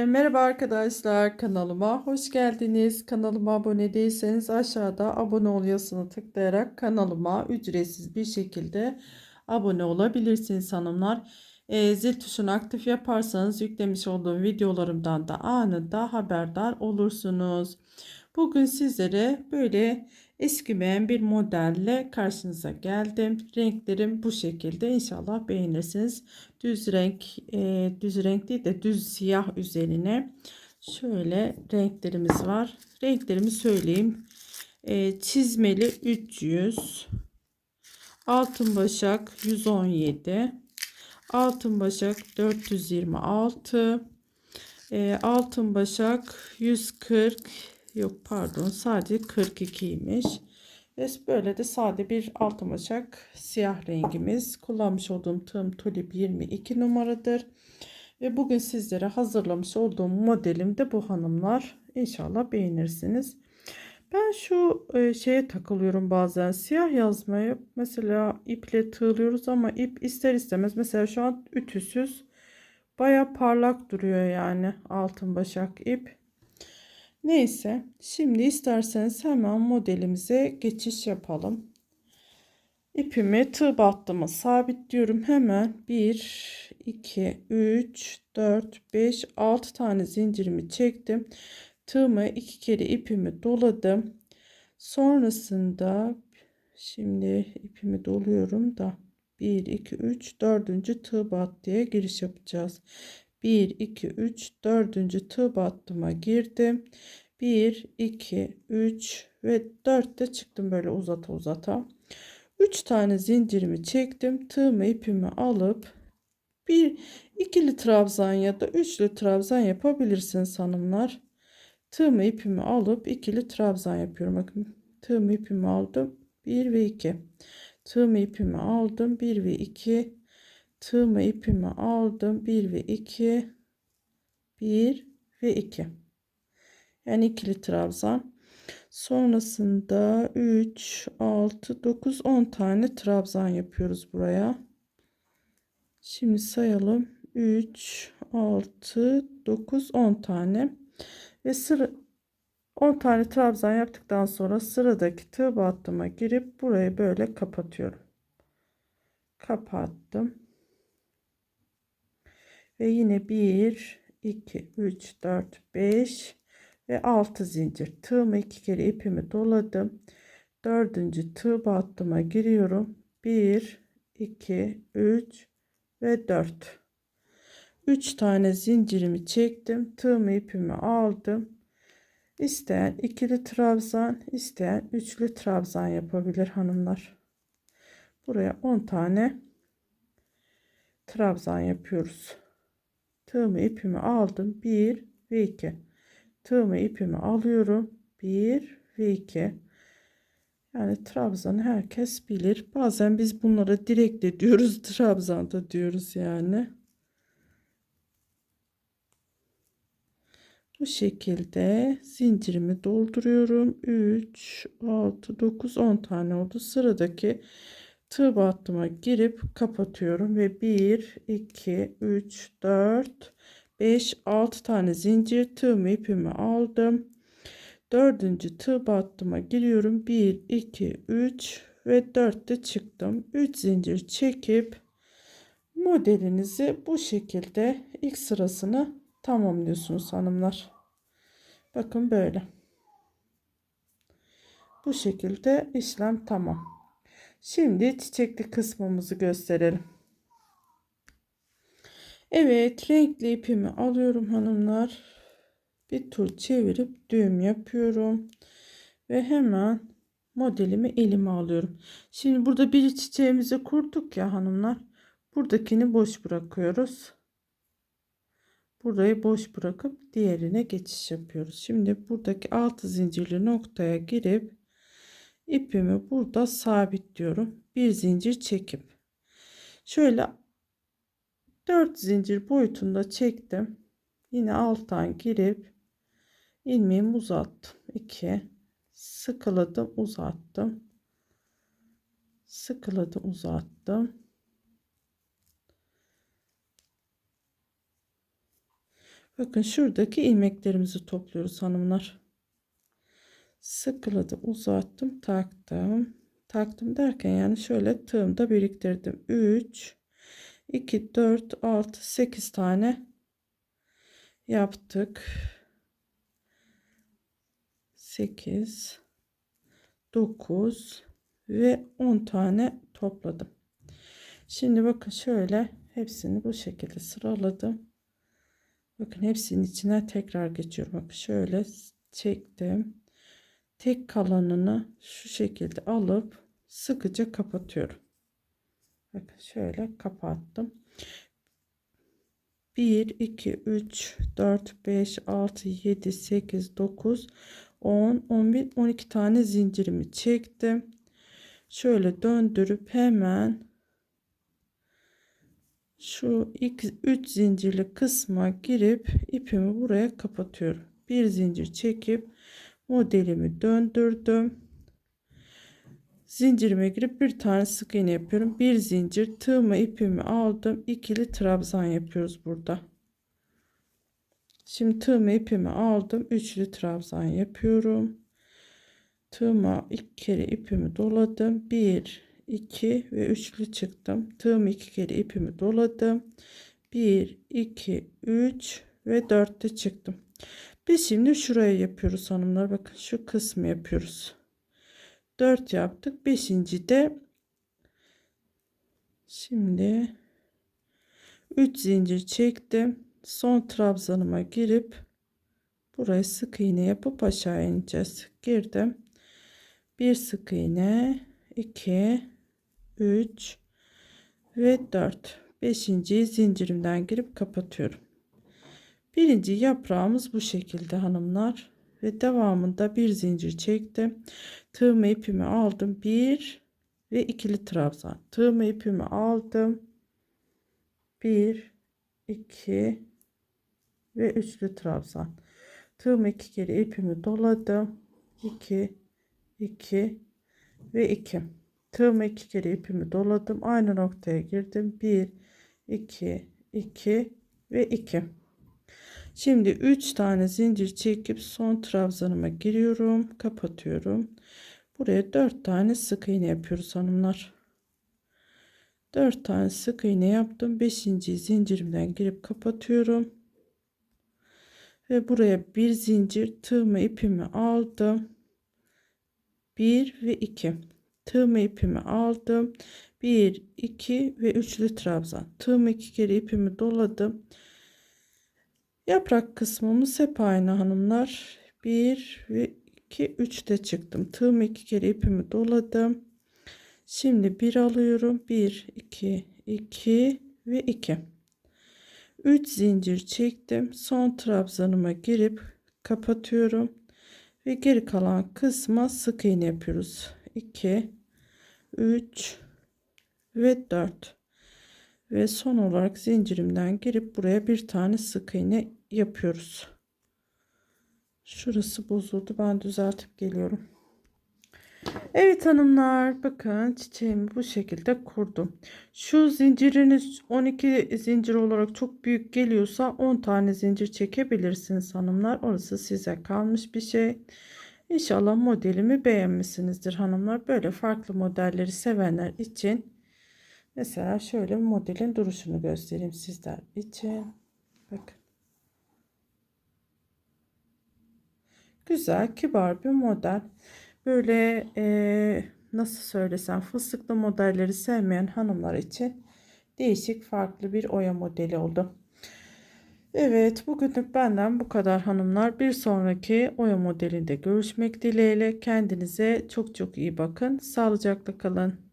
Herkese merhaba arkadaşlar kanalıma hoş geldiniz. Kanalıma abone değilseniz aşağıda abone ol yazısını tıklayarak kanalıma ücretsiz bir şekilde abone olabilirsiniz hanımlar. E, zil tuşunu aktif yaparsanız yüklemiş olduğum videolarımdan da anında haberdar olursunuz. Bugün sizlere böyle eskimeyen bir modelle karşınıza geldim. Renklerim bu şekilde inşallah beğenirsiniz. Düz renk e, düz renk değil de düz siyah üzerine şöyle renklerimiz var. Renklerimi söyleyeyim. E, çizmeli 300 altın başak 117 altın başak 426 e, altın başak 140 Yok pardon sadece 42'ymiş. Ve böyle de sade bir altın başak siyah rengimiz. Kullanmış olduğum tığım tulip 22 numaradır. Ve bugün sizlere hazırlamış olduğum modelim de bu hanımlar. İnşallah beğenirsiniz. Ben şu e, şeye takılıyorum bazen. Siyah yazmayı mesela iple tığlıyoruz ama ip ister istemez mesela şu an ütüsüz. Baya parlak duruyor yani altın başak ip. Neyse şimdi isterseniz hemen modelimize geçiş yapalım. İpimi tığ battıma sabitliyorum. Hemen 1, 2, 3, 4, 5, 6 tane zincirimi çektim. Tığımı iki kere ipimi doladım. Sonrasında şimdi ipimi doluyorum da 1, 2, 3, 4. tığ battıya giriş yapacağız. 1 2 3 4. tığ battıma girdim. 1 2 3 ve 4 de çıktım böyle uzata uzata. 3 tane zincirimi çektim. Tığımı ipimi alıp bir ikili trabzan ya da üçlü trabzan yapabilirsiniz hanımlar tığımı ipimi alıp ikili trabzan yapıyorum. Bakın tığımı ipimi aldım. 1 ve 2 tığımı ipimi aldım. 1 ve 2 tığımı ipimi aldım. 1 ve 2 1 ve 2 yani ikili trabzan sonrasında 3 6 9 10 tane trabzan yapıyoruz buraya. Şimdi sayalım. 3 6 9 10 tane. Ve sıra 10 tane trabzan yaptıktan sonra sıradaki tığ battıma girip burayı böyle kapatıyorum. Kapattım ve yine 1 2 3 4 5 ve 6 zincir. Tığımı iki kere ipimi doladım. Dördüncü tığ battıma giriyorum. 1 2 3 ve 4 3 tane zincirimi çektim. Tığımı ipimi aldım. İsteyen ikili trabzan isteyen üçlü trabzan yapabilir hanımlar. Buraya 10 tane trabzan yapıyoruz tığımı ipimi aldım. 1 ve 2 tığımı ipimi alıyorum. 1 ve 2 yani trabzan herkes bilir. Bazen biz bunlara direkt de diyoruz trabzan da diyoruz yani. Bu şekilde zincirimi dolduruyorum. 3 6 9 10 tane oldu. Sıradaki tığ battıma girip kapatıyorum ve 1 2 3 4 5 6 tane zincir tığımı ipimi aldım. Dördüncü tığ battıma giriyorum. 1 2 3 ve 4 de çıktım. 3 zincir çekip modelinizi bu şekilde ilk sırasını tamamlıyorsunuz hanımlar. Bakın böyle. Bu şekilde işlem tamam Şimdi çiçekli kısmımızı gösterelim. Evet renkli ipimi alıyorum hanımlar. Bir tur çevirip düğüm yapıyorum. Ve hemen modelimi elime alıyorum. Şimdi burada bir çiçeğimizi kurduk ya hanımlar. Buradakini boş bırakıyoruz. Burayı boş bırakıp diğerine geçiş yapıyoruz. Şimdi buradaki altı zincirli noktaya girip ipimi burada sabitliyorum. Bir zincir çekip şöyle 4 zincir boyutunda çektim. Yine alttan girip ilmeğimi uzattım. 2 sıkıladım, uzattım. Sıkıladım, uzattım. Bakın şuradaki ilmeklerimizi topluyoruz hanımlar. Sıkıladım, uzattım, taktım. Taktım derken yani şöyle tığımda biriktirdim. 3 2 4 6 8 tane yaptık. 8 9 ve 10 tane topladım. Şimdi bakın şöyle hepsini bu şekilde sıraladım. Bakın hepsinin içine tekrar geçiyorum. Bakın şöyle çektim. Tek kalanını şu şekilde alıp sıkıca kapatıyorum. Bakın şöyle kapattım. 1 2 3 4 5 6 7 8 9 10 11 12 tane zincirimi çektim. Şöyle döndürüp hemen şu 3 zincirli kısma girip ipimi buraya kapatıyorum. Bir zincir çekip modelimi döndürdüm. Zincirime girip bir tane sık iğne yapıyorum. Bir zincir tığımı ipimi aldım. ikili trabzan yapıyoruz burada. Şimdi tığımı ipimi aldım. Üçlü trabzan yapıyorum. Tığıma ilk kere ipimi doladım. Bir, iki ve üçlü çıktım. Tığımı iki kere ipimi doladım. Bir, iki, üç ve dörtte çıktım. Biz şimdi şuraya yapıyoruz hanımlar. Bakın şu kısmı yapıyoruz. 4 yaptık. 5. de şimdi 3 zincir çektim. Son trabzanıma girip buraya sık iğne yapıp aşağı ineceğiz. Girdim. Bir sık iğne, 2 3 ve 4. 5. zincirimden girip kapatıyorum. Birinci yaprağımız bu şekilde hanımlar ve devamında bir zincir çektim. Tığımı ipimi aldım. Bir ve ikili trabzan. Tığımı ipimi aldım. Bir, iki ve üçlü trabzan. Tığımı iki kere ipimi doladım. 2 2 ve 2. Tığımı iki kere ipimi doladım. Aynı noktaya girdim. 1 2 2 ve 2. Şimdi 3 tane zincir çekip son trabzanıma giriyorum. Kapatıyorum. Buraya 4 tane sık iğne yapıyoruz hanımlar. 4 tane sık iğne yaptım. 5. zincirimden girip kapatıyorum. Ve buraya bir zincir tığımı ipimi aldım. 1 ve 2. Tığımı ipimi aldım. 1, 2 ve üçlü trabzan. Tığımı iki kere ipimi doladım. Yaprak kısmımız hep aynı hanımlar. 1 ve 2 3 de çıktım. Tığımı iki kere ipimi doladım. Şimdi 1 alıyorum. 1 2 2 ve 2. 3 zincir çektim. Son trabzanıma girip kapatıyorum. Ve geri kalan kısma sık iğne yapıyoruz. 2 3 ve 4 ve son olarak zincirimden girip buraya bir tane sık iğne yapıyoruz. Şurası bozuldu. Ben düzeltip geliyorum. Evet hanımlar bakın çiçeğimi bu şekilde kurdum. Şu zinciriniz 12 zincir olarak çok büyük geliyorsa 10 tane zincir çekebilirsiniz hanımlar. Orası size kalmış bir şey. İnşallah modelimi beğenmişsinizdir hanımlar. Böyle farklı modelleri sevenler için mesela şöyle modelin duruşunu göstereyim sizler için. Bakın. Güzel, kibar bir model. Böyle e, nasıl söylesem fıstıklı modelleri sevmeyen hanımlar için değişik farklı bir oya modeli oldu. Evet bugünlük benden bu kadar hanımlar. Bir sonraki oya modelinde görüşmek dileğiyle. Kendinize çok çok iyi bakın. Sağlıcakla kalın.